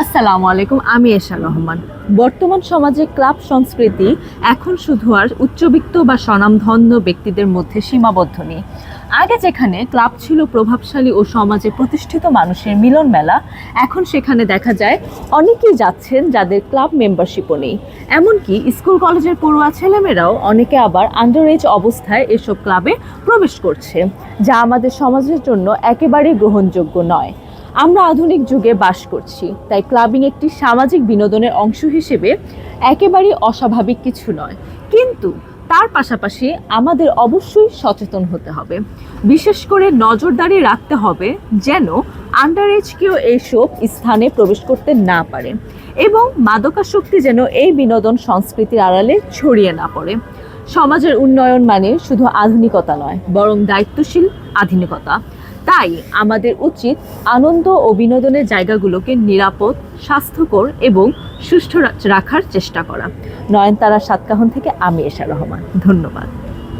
আসসালামু আলাইকুম আমি এশা রহমান। বর্তমান সমাজে ক্লাব সংস্কৃতি এখন শুধু আর উচ্চবিত্ত বা স্বনামধন্য ব্যক্তিদের মধ্যে সীমাবদ্ধ নেই। আগে যেখানে ক্লাব ছিল প্রভাবশালী ও সমাজে প্রতিষ্ঠিত মানুষের মিলন মেলা, এখন সেখানে দেখা যায় অনেকেই যাচ্ছেন যাদের ক্লাব মেম্বারশিপও নেই। এমনকি স্কুল কলেজের পড়ুয়া ছেলেমেয়েরাও অনেকে আবার আন্ডার এজ অবস্থায় এসব ক্লাবে প্রবেশ করছে, যা আমাদের সমাজের জন্য একেবারেই গ্রহণযোগ্য নয়। আমরা আধুনিক যুগে বাস করছি, তাই ক্লাবিং একটি সামাজিক বিনোদনের অংশ হিসেবে একেবারেই অস্বাভাবিক কিছু নয়। কিন্তু তার পাশাপাশি আমাদের অবশ্যই সচেতন হতে হবে। বিশেষ করে নজরদারি রাখতে হবে যেন আন্ডার এজ কেউ এইসব স্থানে প্রবেশ করতে না পারে এবং মাদকাসক্তি যেন এই বিনোদন সংস্কৃতির আড়ালে ছড়িয়ে না পড়ে। সমাজের উন্নয়ন মানে শুধু আধুনিকতা নয়, বরং দায়িত্বশীল আধুনিকতা। তাই আমাদের উচিত আনন্দ ও বিনোদনের জায়গাগুলোকে নিরাপদ, স্বাস্থ্যকর এবং সুষ্ঠু রাখার চেষ্টা করা। নয়নতারা সাতকাহন থেকে আমি এশা রহমান। ধন্যবাদ।